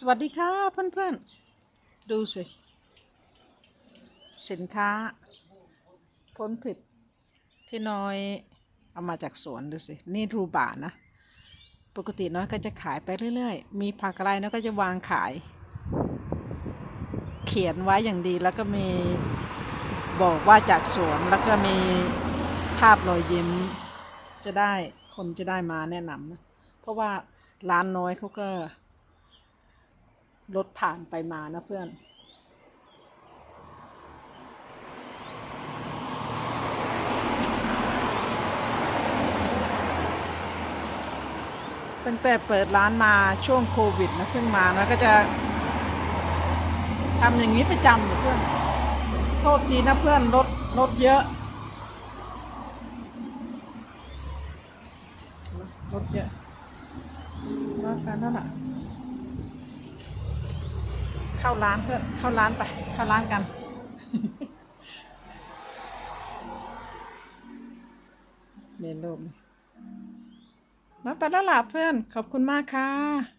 สวัสดีค่ะเพื่อนๆ ดูสิ สินค้า พ้นผิดที่น้อยเอามาจากสวนดูสิ นี่รูบานะ ปกติน้อยก็จะขายไปเรื่อยๆ มีผักอะไรน้อยก็จะวางขาย เขียนไว้อย่างดีแล้วก็มีบอกว่าจากสวนแล้วก็มีภาพรอยยิ้ม จะได้คนจะได้มาแนะนำนะ เพราะว่าร้านน้อยเขาก็ รถผ่านไปมานะเพื่อน ตั้งแต่เปิดร้านมาช่วงโควิดนะเพิ่งมานะก็จะทำอย่างนี้ประจำนะเพื่อน โทษทีนะเพื่อนรถรถเยอะ รถเยอะรถกันนั่นแหละ เข้าร้านเพื่อนเข้าร้านไป เข้าร้านกันเมนรูปนี่มาไปแล้วล่ะเพื่อน ขอบคุณมากค่ะ